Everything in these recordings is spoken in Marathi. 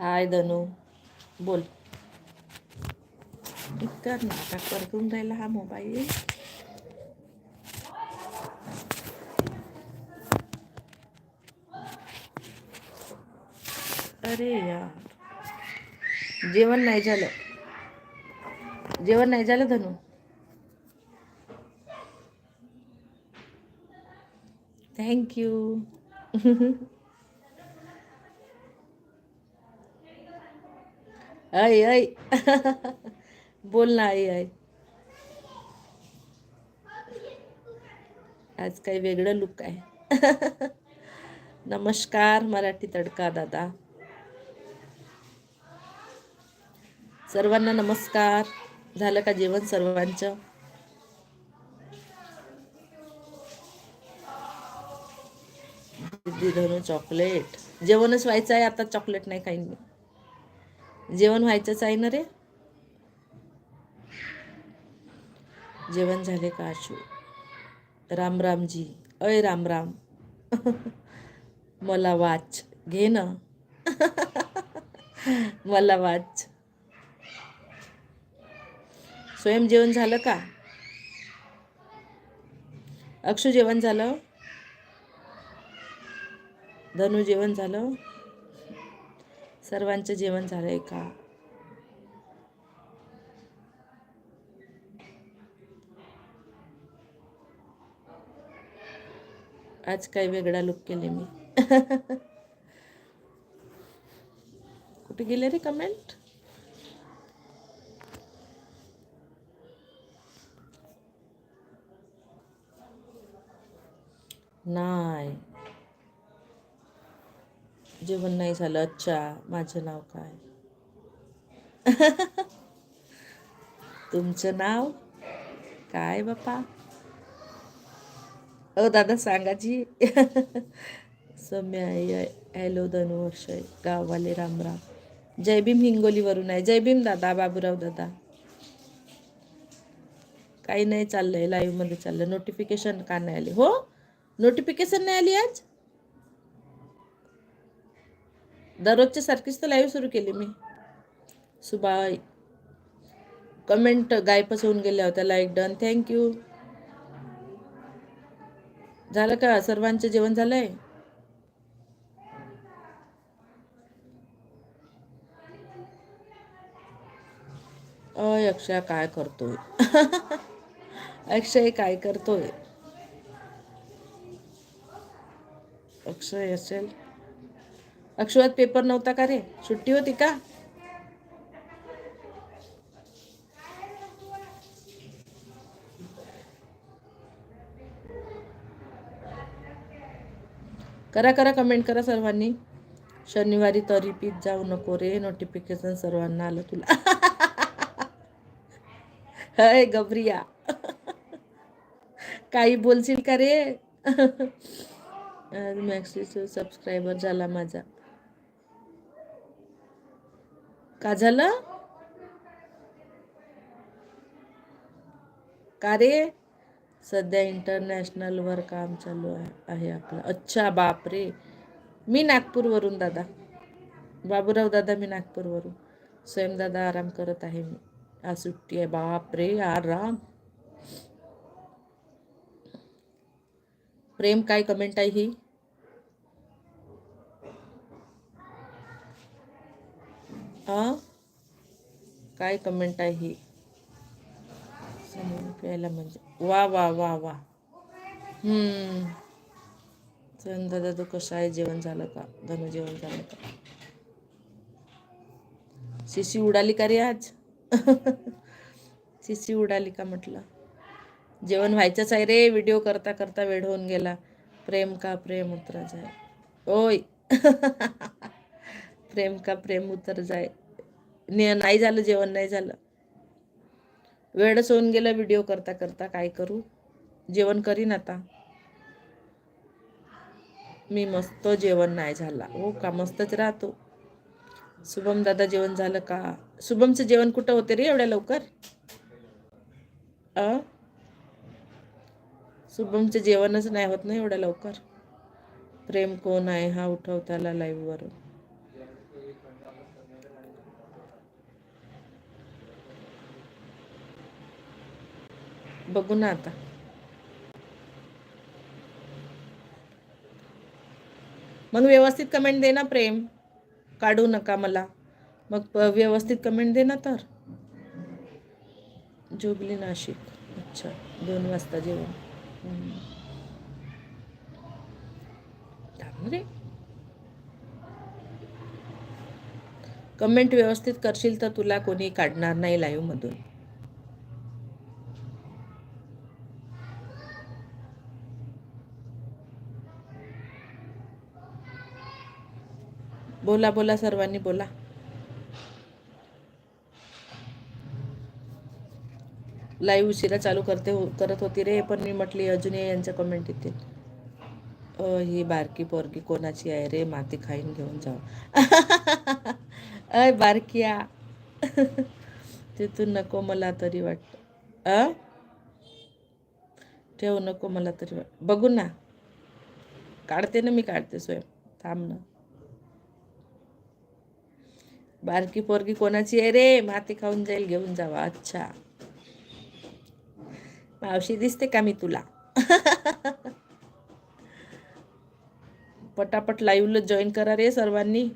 हाय धनु बोल. इतका नाटक परतून राहिला हा मोबाईल. अरे यार. जेवण नाही झालं. जेवण नाही झालं धनु? थँक्यू ऐ ऐ बोल ना आई आई. आज काही वेगळं लुक आहे. नमस्कार मराठी तडका दादा. सर्वांना नमस्कार. झालं का जेवण सर्वांचं? धनु चॉकलेट जेवणच व्हायचं आहे आता चॉकलेट नाही काही नाही जेवण व्हायचंच आहे ना रे? जेवण झाले का आशू? राम रामजी. अय राम राम. मला वाच. घे ना. मला वाच. स्वयं जेवण झालं का? अक्षू जेवण झालं? धनु जेवण झालं? सर्वांचं जेवण झालंय का? आज काय वेगळा लुक केले मी. कुठे गेले रे कमेंट नाही. जेवण नाही झालं. अच्छा माझं नाव काय? तुमचं नाव? काय बापा अ दादा सांगा जी. सम्या हॅलो धनु गाववाले रामराम जय भीम हिंगोलीवरून आहे. जय भीम दादा बाबूराव दादा. काही नाही चाललंय लाईव्हमध्ये चाललं नोटिफिकेशन का नाही आली? हो? नोटिफिकेशन नाही आली आज? दररोजच्या सारखीच तर लाईव्ह सुरू केली मी. सुबाई. कमेंट गायपच होऊन गेल्या होत्या लाईक डन थँक्यू झालं का? सर्वांचं जेवण झालंय? अय अक्षय काय करतोय? अक्षय काय करतोय? अक्षय असेल. अक्षवात पेपर नव्हता का रे? सुट्टी होती का? करा करा कमेंट करा सर्वांनी. शनिवारी तरी पीत जाऊ नको रे नोटिफिकेशन सर्वांना आलं तुला. हय गबरिया. काही बोलशील का रे? मॅक्सिस सबस्क्रायबर झाला माझा. का झालं? का रे? सध्या इंटरनॅशनलवर काम चालू आहे आहे आपलं. अच्छा बापरे मी नागपूरवरून दादा. बाबूराव दादा मी नागपूरवरून. स्वयं दादा आराम करत आहे मी. आज सुट्टी आहे. बापरे आराम. प्रेम काय कमेंट आहे ही? हा? काय कमेंट आहे? ही प्यायला म्हणजे. वा वा वा वा. हम्म. चंद दादा तू कसं आहे जेवण झालं का? धनु जेवण झालं का? शिशी उडाली का रे आज? शिशी उडाली का म्हटलं? जेवण व्हायचंच आहे रे. व्हिडिओ करता करता वेळ होऊन गेला. प्रेम का प्रेम उतराचा आहे ओय. प्रेम का प्रेम उतर जाय. ने- नाही झालं जेवण नाही झालं. वेळच होऊन गेला व्हिडिओ करता करता काय करू? जेवण करीन आता. मी मस्त जेवण नाही झाला. हो का? मस्तच राहतो. शुभम दादा जेवण झालं का? शुभमचं जेवण कुठं होते रे एवढ्या लवकर? अ? शुभमचं जेवणच नाही होत ना एवढ्या लवकर? प्रेम कोण आहे हा उठव त्याला लाईव्हवरून बघू ना आता. मग व्यवस्थित कमेंट दे ना प्रेम. काढू नका मला. मग व्यवस्थित कमेंट दे ना तर. जुबली नाशिक. अच्छा दोन वाजता जेवण. रे. कमेंट व्यवस्थित करशील तर तुला कोणी काढणार नाही लाईव्ह मधून. बोला बोला सर्वांनी बोला. लाईव्ह उशिरा चालू करते हो- करत होती रे पण मी म्हटली अजूनही यांच्या कमेंट येतील. अ, ही बारकी पोरगी कोणाची आहे रे? माती खाईन घेऊन जाऊ. अय बारकिया. तिथून नको मला तरी वाटत अ? ठेवू नको मला तरी वाट बघू ना. काढते ना मी काढते स्वयं. थांब ना. बारकी पोरगी कोणाची आहे रे? माती खाऊन जाईल घेऊन जावा. अच्छा. मावशी दिसते का मी तुला? पटापट लाईव्हला जॉईन करा रे सर्वांनी.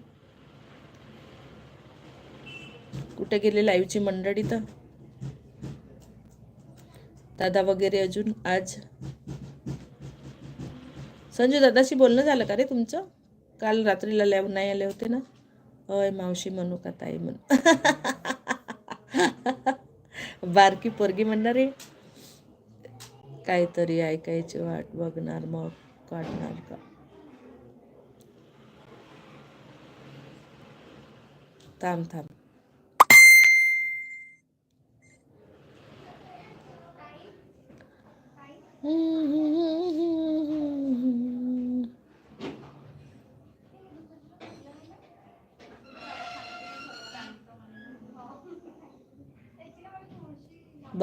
कुठे गेले लाईव्हची मंडळी तर? दादा वगैरे अजून आज? संजू दादाशी बोलणं झालं का रे तुमचं? काल रात्रीला लाईव्ह नाही आले होते ना? अय मावशी म्हणू का ताई म्हणू? बारकी पोरगी म्हणणार आहे? काहीतरी ऐकायची वाट बघणार मग काढणार का? थांब थांब.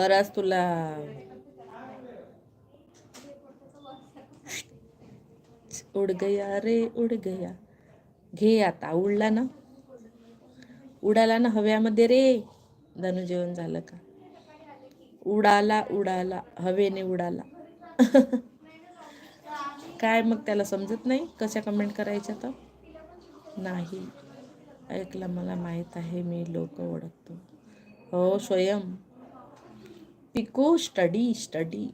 बराच तुला उड गया रे उड गया. घे आता उडला ना. उडाला ना हव्यामध्ये रे. धनु जेवण झालं का? उडाला उडाला. हवेने उडाला. काय मग त्याला समजत नाही? कशा कमेंट करायच्या तर? नाही. ऐकलं मला माहीत आहे मी लोक ओळखतो. हो स्वयं. पिको स्टडी स्टडी.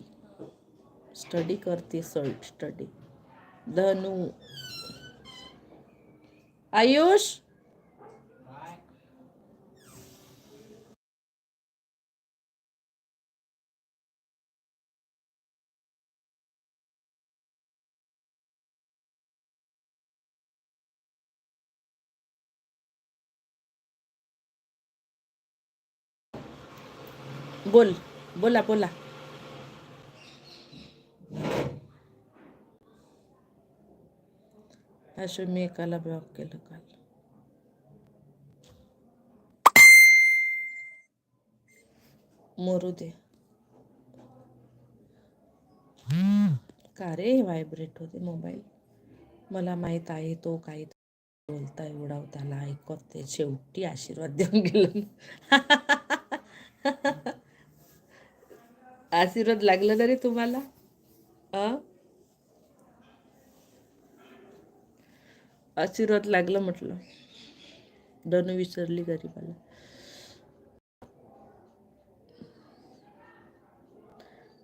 स्टडी करते सर स्टडी. धनु. आयुष? बोल. बोला बोला. असं मी एकाला ब्लॉक केलं काल. मरू दे. का रे व्हायब्रेट होते मोबाईल मला माहीत आहे तो काही बोलता एवढा त्याला ऐकत ते शेवटी आशीर्वाद देऊन गेलो. आशीर्वाद लागलं ना रे तुम्हाला? अ? आशीर्वाद लागलं म्हटलं. धनु विसरली गरीबाला.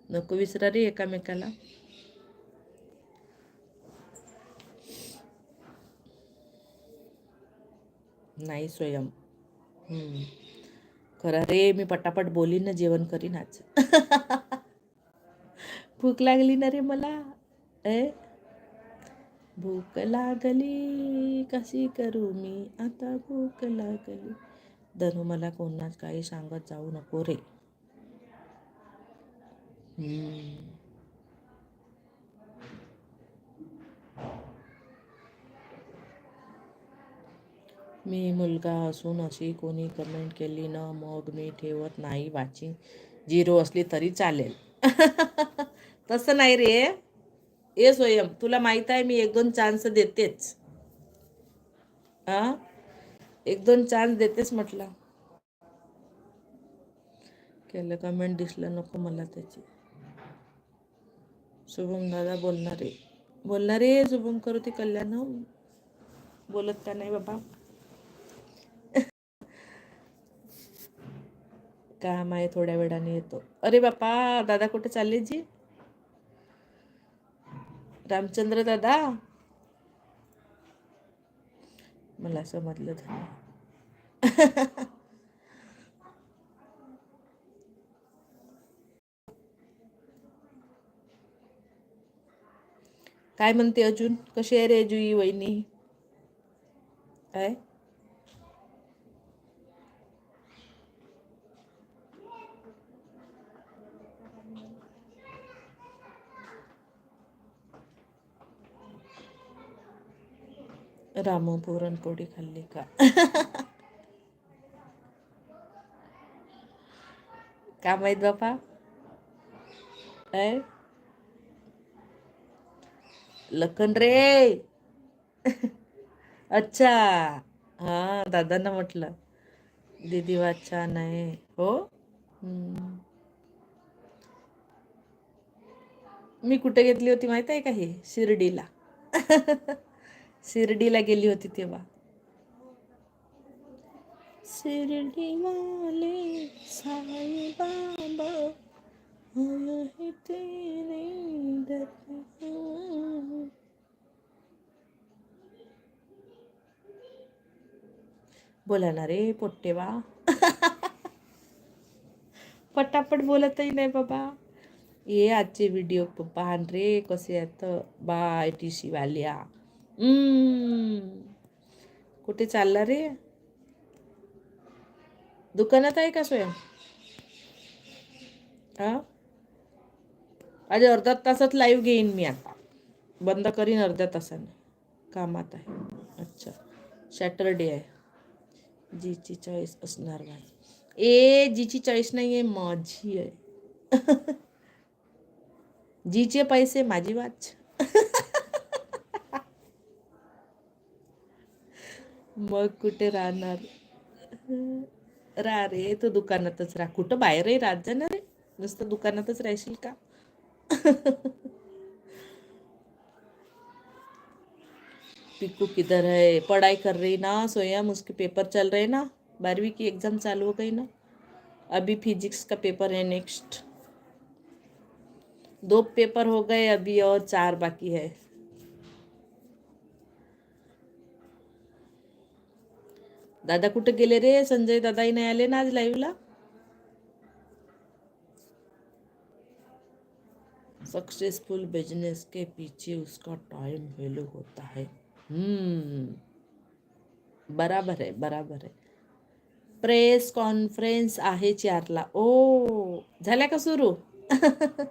नको विसरा रे एकामेकाला. नाही स्वयं. हम्म. खरं. रे मी पटापट बोलीन ना जेवण करीन आज. भूक लागली ना रे मला. ए? भूक लागली. कशी करू मी? आता भूक लागली. धनु मला कोणाच काही सांगत जाऊ नको रे. मी मुलगा असून अशी कोणी कमेंट केली ना मग मी ठेवत नाही वाचिंग झिरो असली तरी चालेल. तसं नाही रे. ए स्वयं. तुला माहीत आहे मी एक दोन चान्स देतेच. हां एक दोन चान्स देतेच म्हटलं. केलं कमेंट दिसलं नको मला त्याची. शुभम दादा बोलणारे बोलणारे शुभम करू ती कल्याण. बोलत का नाही बाबा? काम आहे थोड्या वेळाने येतो. अरे बापा दादा कुठे चालले जी? रामचंद्र दादा? मला समजलं धन्य. काय म्हणते अजून? कशी आहे रे जुई वहिनी? काय? रामू पुरणपोळी खाल्ली का? का माहीत बापा? काय लखन रे! अच्छा! हा दादांना म्हटलं. दीदी वा छान आहे. हो? मी कुठे घेतली होती माहीत आहे का हे? शिर्डीला. शिर्डीला गेली होती तेव्हा शिर्डी वाले साई बाबा तेरे. बोला ना रे पोट्टेवा पटापट बोलतही नाही बाबा ये आजचे व्हिडिओ पाहन रे कसे आहेत बाय टी सी वाल्या हम्म. कुठे चालला रे? दुकानात आहे का स्वयं? हा? आज अर्ध्या तासात लाईव्ह घेईन मी आता. बंद करीन अर्ध्या तासाने. कामात आहे. अच्छा. सॅटरडे आहे. जीची चॉईस असणार माझी ए जीची चॉईस नाही आहे माझी आहे. जीचे पैसे माझी वाच. मग कुठे राहणार? राह रे, तू दुकानातच राह. कुठं बाहेरही राहत जा ना रे. नुसतं दुकानातच राहशील का? पिकू किधर है? पढ़ाई कर रही ना? सोयम उसके पेपर चल रहे ना? बारहवीं की एग्ज़ाम चालू हो गई ना? अभी फिजिक्स का पेपर है नेक्स्ट दो पेपर हो गए, अभी और चार बाकी है। दादा कुठे गेले रे? संजय दादाही नाही आले ना आज लाईव्हला सक्सेसफुल बिज़नेस के पीछे उसका टाइम वैल्यू होता है। हम्म। बराबर आहे बराबर आहे प्रेस कॉन्फरन्स आहे चारला। ओ, झाल्या का सुरू?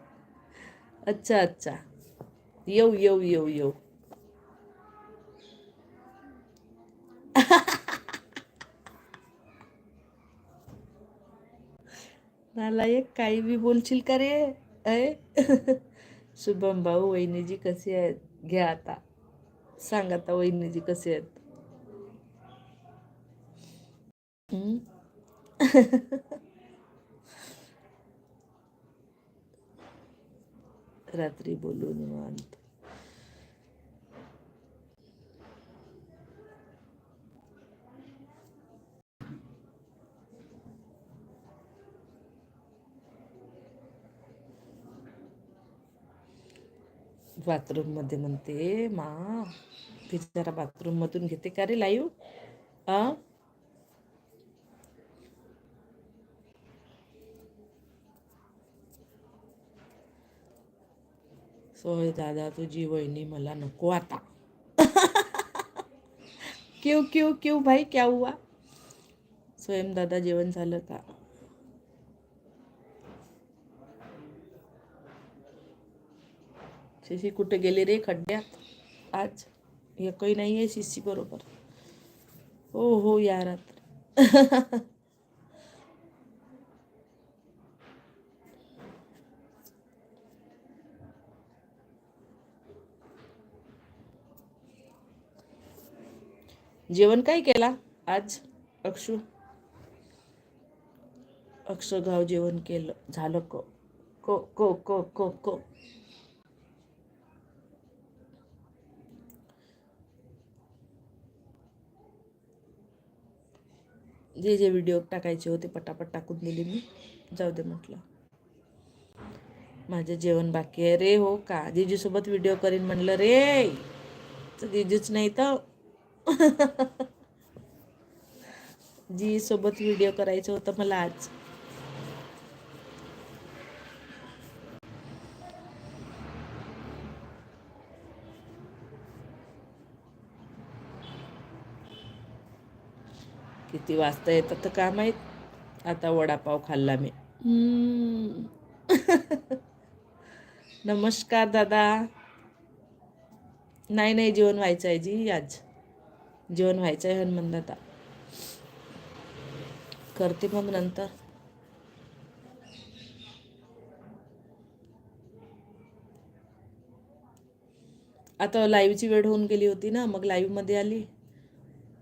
अच्छा अच्छा. येऊ येऊ येऊ येऊ. नालायक काही बी बोलशील का रे? अय शुभम भाऊ वहिनीजी कशी आहेत? घ्या आता. सांग आता वहिनीजी कसे आहेत? रात्री बोलू निवांत. बाथरूममध्ये म्हणते मा ती जरा बाथरूम मधून घेते का रे लाईव्ह आ? सोय दादा तुझी वहिनी मला नको आता. क्यू क्यू क्यू भाई क्या हुआ? स्वयं दादा जेवण झालं का? शिशी कुठे गेली रे खड्ड्यात आज एकही नाही आहे शिशी बरोबर. हो हो या रात्री. जेवण काय केला आज, अक्षू? अक्षगाव जेवण केलं. झालं को को को को को को. जे जे व्हिडिओ टाकायचे होते पटापट टाकून दिले मी. जाऊ दे म्हटलं. माझं जेवण बाकी आहे. रे हो का? जिजूसोबत व्हिडिओ करीन म्हणलं रे! तर जिजूच नाही तर? जी सोबत व्हिडिओ करायचं होतं मला आज. किती वाजता येतात तर का माहीत? आता वडापाव खाल्ला मी. नमस्कार दादा. नाही नाही जेवण व्हायचं आहे जी आज. जेवण व्हायचं आहे हनुमान दादा. करते मग नंतर. आता लाईव्हची वेळ होऊन गेली होती ना मग लाईव्हमध्ये आली.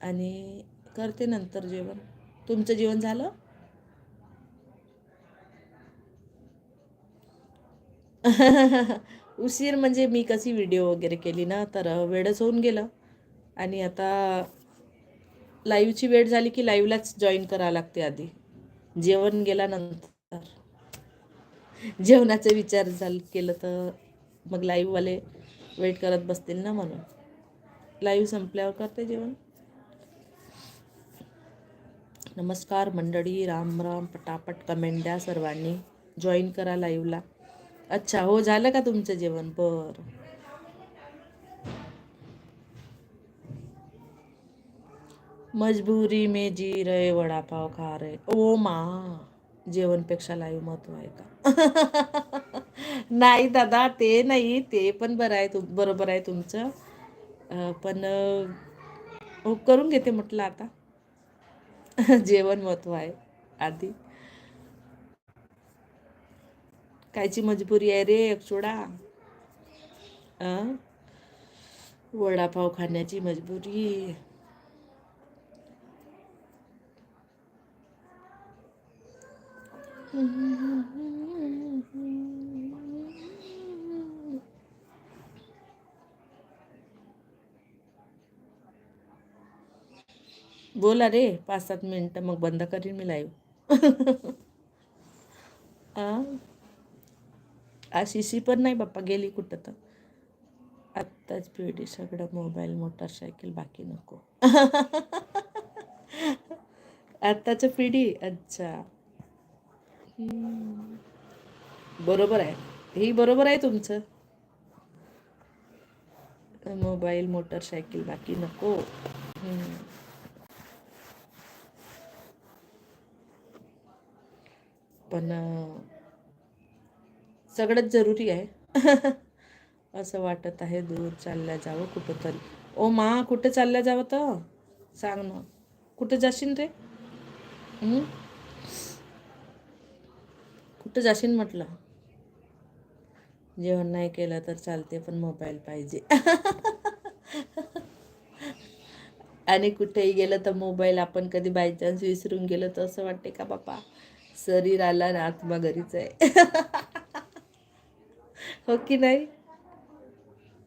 आणि करते नंतर जेवण. तुमचं जेवण झालं? उशीर म्हणजे मी कशी व्हिडिओ वगैरे केली ना तर वेळच होऊन गेलं. आणि आता लाईव्हची वेळ झाली की लाईव्हलाच जॉईन करावं लागते आधी. जेवण गेल्यानंतर. जेवणाचा विचार झाल केलं तर मग लाईव्हवाले वेट करत बसतील ना म्हणून. लाईव्ह संपल्यावर करते जेवण. नमस्कार मंडळी राम राम पटापट कमेंट द्या सर्वांनी. जॉईन करा लाईव्हला अच्छा हो झालं का तुमचं जेवण? बर. मजबूरी मे जी रहे वडापाव खा रहे. ओ मा जेवणपेक्षा लाईव्ह महत्त्व आहे का? नाही दादा ते नाही ते पण बरं आहे तुम बरोबर आहे तुमचं. पण हो करून घेते म्हटलं आता. जेवण महत्त्व आहे आधी. कायची मजबुरी आहे रे सोडा. वडापाव खाण्याची मजबुरी. बोला रे पाच सात मिनटं मग बंद करीन मी लाईव्ह आज शिशी पण नाही बाप्पा गेली कुठं तर. आत्ताच पिढी सगळं मोबाईल मोटरसायकल बाकी नको. आत्ताचं पिढी अच्छा. बरोबर आहे. ही बरोबर आहे तुमचं. मोबाईल मोटरसायकल बाकी नको. पण सगळंच जरुरी आहे. असं वाटत आहे दूर चालल्या जावं कुठं तरी ओ मा कुठं चालल्या जावं तर सांग ना. कुठं जाशील रे? कुठं जाशील म्हटलं? जेवण नाही केलं तर चालते पण मोबाईल पाहिजे. आणि कुठेही गेलं तर मोबाईल आपण कधी बाय चान्स विसरून गेलं तर असं वाटते का बापा शरीर आला ना आत्मा घरीच आहे. हो की नाही?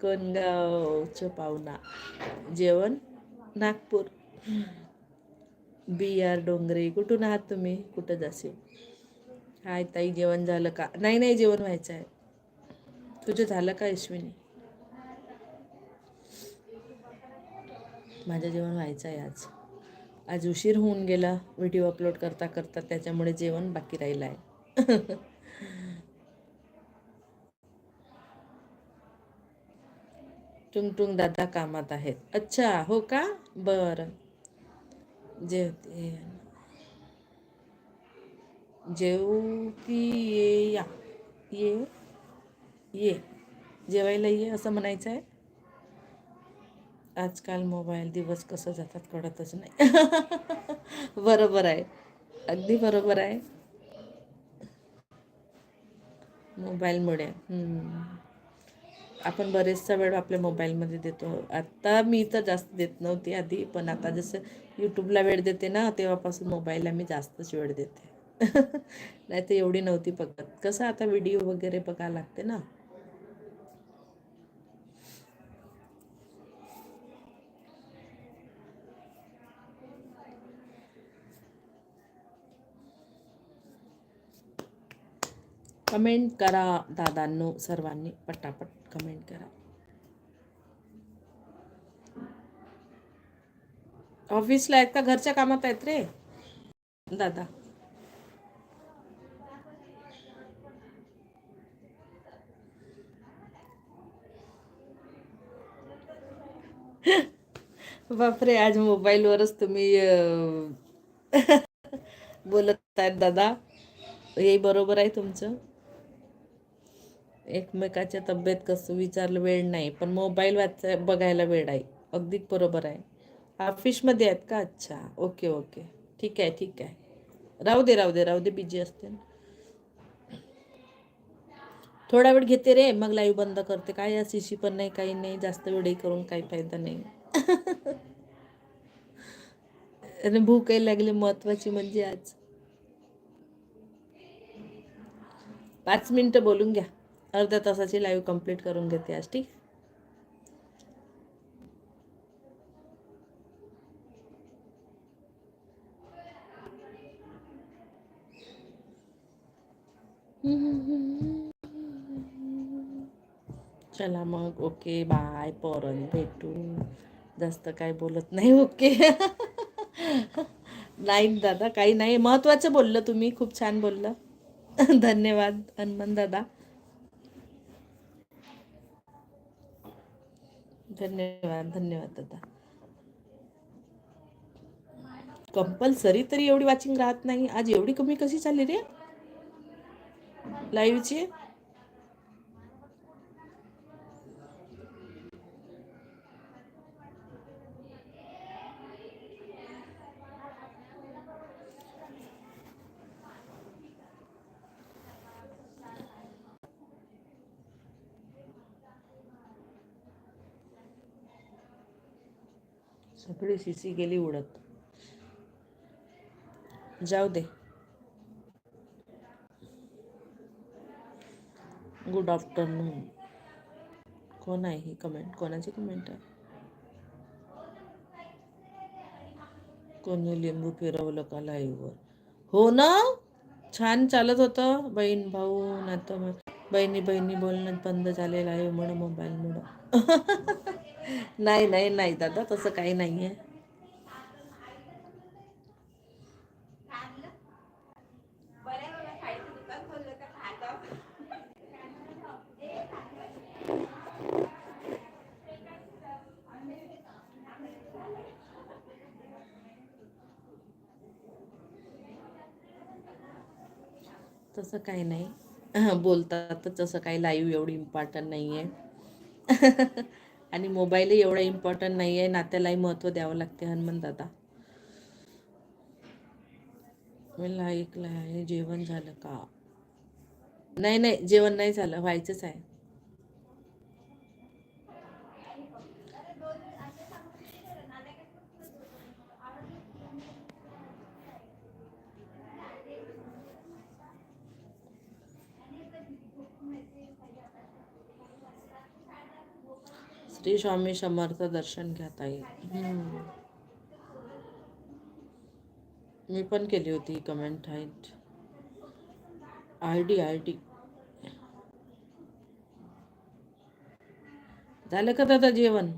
कोणगावचं पाहुणा. जेवण? नागपूर. B R Dongre. कुठून आहात तुम्ही? कुठं जाशील? हाय ताई जेवण झालं का? नाही नाही जेवण व्हायचं आहे. तुझं झालं का यशविनी माझं जेवण व्हायचं आहे आज. आज उशीर होऊन गेला. व्हिडिओ अपलोड करता करता त्याच्यामुळे जेवण बाकी राहिलं आहे. टुंग दादा कामात आहेत. अच्छा हो का? बरं. जेवते. जेवती ये या. ये. ये. जेवायला ये असं म्हणायचं आहे आजकाल मोबाईल दिवस कसं जातात कळतच नाही. बरोबर आहे. अगदी बरोबर आहे. मोबाईलमुळे. आपण बरेचसा वेळ आपल्या मोबाईलमध्ये देतो. आत्ता मी तर जास्त देत नव्हती आधी पण आता जसं यूट्यूबला वेळ देते ना तेव्हापासून मोबाईलला मी जास्तच वेळ देते. नाही तर एवढी नव्हती बघत. कसं आता व्हिडिओ वगैरे बघायला लागते ना. कमेंट करा दादांनो सर्वांनी पटापट कमेंट करा. ऑफिसला आहेत का? घरच्या कामात आहेत रे. दादा. बापरे आज मोबाईलवरच तुम्ही बोलत आहेत दादा. हे बरोबर आहे तुमचं? एकमेकाच्या तब्येत कसं विचारलं वेळ नाही पण मोबाईल वाचाय बघायला वेळ आहे. अगदी बरोबर आहे. ऑफिसमध्ये आहेत का? अच्छा. Okay okay. ठीक आहे ठीक आहे. राहू दे राहू दे राहू दे बिजी असते ना. थोडा वेळ घेते रे मग लाईव्ह बंद करते. काय या शिशी पण नाही काही नाही. जास्त वेळही करून काही फायदा नाही. आणि भूकही लागली महत्वाची म्हणजे आज. पाच मिनिटं बोलून घ्या. अर्ध्या तासाची लाईव्ह कंप्लीट करून घेते आज ठीक चला मग ओके बाय परत भेटू. जास्त काय बोलत नाही ओके. नाही दादा काही नाही महत्वाचं बोललं तुम्ही खूप छान बोललं. धन्यवाद हनुमान दादा. धन्यवाद धन्यवाद दादा. कंपल्सरी तरी एवढी वाचिंग राहत नाही. आज एवढी कमी कशी चालली रे? लाईव्हची झोपडी शिसी गेली उडत. जाऊ दे. गुड आफ्टरनून कोण आहे ही कमेंट कोणाची कमेंट आहे? कोणी लिंबू फिरवलं का लाईव्हवर हो ना? छान चालत होतं बहीण भाऊ नातं बहिणी बहिणी बोलणं बंद झालेलं आहे म्हणून मोबाईलमुळं नाही नाही नाही दादा तसं काही नाही आहे तसं काही नाही. बोलतातच असं तसं काही लाईव्ह एवढी इम्पॉर्टंट नाही आहे आणि मोबाईलही एवढा इम्पॉर्टंट नाही आहे नात्यालाही महत्त्व द्यावं लागते हनुमान दादा. ऐकलं आहे जेवण झालं का? नाही नाही जेवण नाही झालं व्हायचंच आहे. श्री स्वामी समर्थ दर्शन घेता येईल. मी पण केली होती comment height I D I D झालं का दादा जेवण?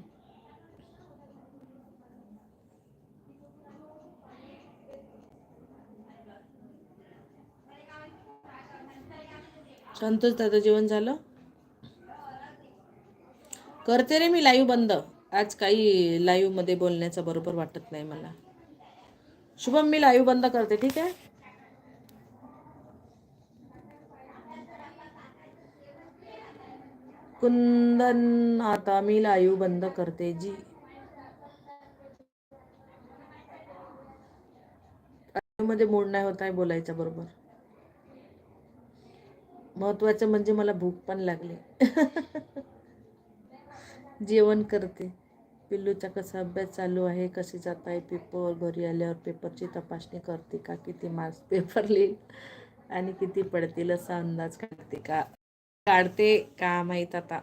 संतोष दादा जेवण झालं? करते रे मी लाईव्ह बंद. आज काही लाईव्हमध्ये बोलण्याचं बरोबर वाटत नाही मला. शुभम मी लाईव्ह बंद करते ठीक आहे? कुंदन आता मी लाईव्ह बंद करते जी. मध्ये मूड नाही होत आहे बोलायचा बरोबर. महत्वाचं म्हणजे मला भूक पण लागली. जेवण करते. पिल्लूचा कसा अभ्यास चालू आहे? कसे जात आहे पेपर घरी आल्यावर पेपरची तपासणी करते का? किती मार्क्स पेपर लिहील आणि किती पडतील? असा अंदाज काढते का? काढते का माहीत आता?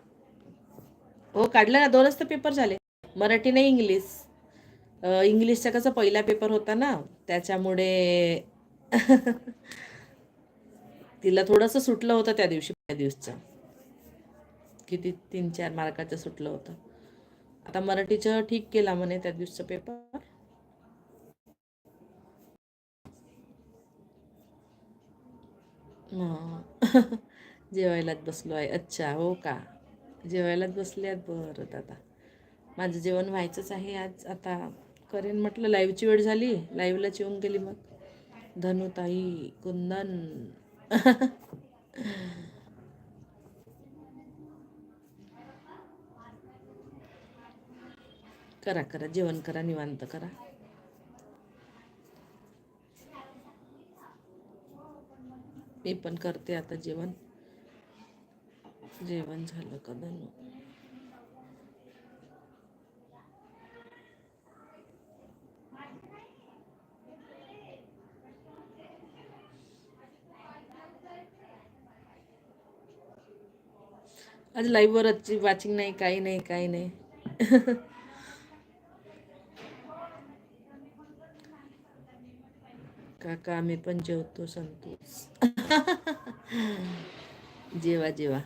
हो काढलं ना. दोनच तर पेपर झाले. मराठी नाही इंग्लिश. इंग्लिशचा कसा पहिला पेपर होता ना त्याच्यामुळे तिला थोडंसं सुटलं होतं त्या दिवशी त्या दिवसचं. किती तीन चार मार्काचं सुटलं होतं. आता मराठीचं ठीक केला म्हणे त्या दिवसचा पेपर जेवायलाच बसलो आहे. अच्छा हो का? जेवायलाच बसले आहेत बरं दादा. माझं जेवण व्हायचंच आहे आज. आता करेन म्हटलं लाईव्हची वेळ झाली. लाईव्हलाच येऊन गेली मग. धनुताई कुंदन. करा करा. जेवण करा निवांत करा. मी पण करते आता जेवण. जेवण झालं का धनु आज लाईव्हवर वाचिंग नाही काही नाही काही नाही. काका आम्ही पण जेवतो संतोष जेवा जेवा.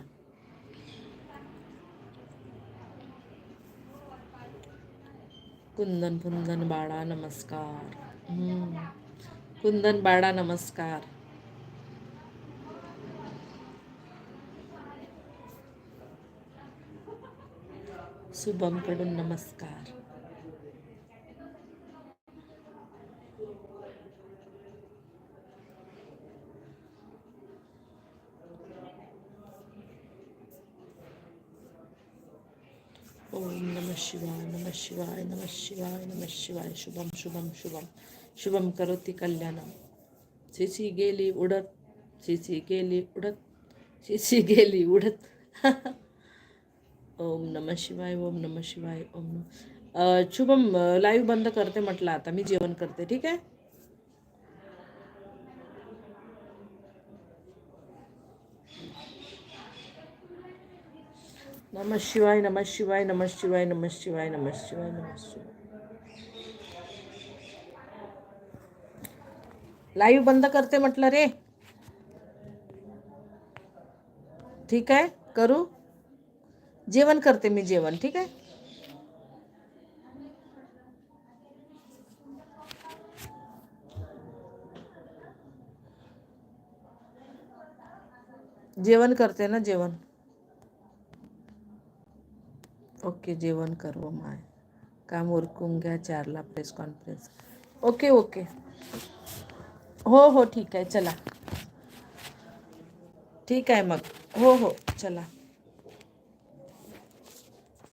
कुंदन कुंदन बाळा नमस्कार. कुंदन बाळा नमस्कार. शुभमकडून नमस्कार. शिवाय नम शिवाय नम शिवाय नम शिवाय. शुभम शुभम शुभम. शुभम करोति कल्याणम. शिशी गेली उडत. शिशी गेली उडत. शिशी गेली उडत. ओम नम शिवाय, ओम नम शिवाय, ओम शुभम लाइव बंद करते म्हटलं आता. मी जेवण करते, ठीक आहे? नम शिवाय नम शिवाय नम शिवाय नम शिवाय नम शिवाय नम शिवाय लाईव्ह बंद करते म्हटलं रे. ठीक आहे, करू? जेवण करते मी जेवण, ठीक आहे? जेवण करते ना जेवण. ओके जेवण करू माय. काम उरकून घ्या चारला प्रेस कॉन्फरन्स ओके ओके. हो हो ठीक आहे चला. ठीक आहे मग. हो हो चला.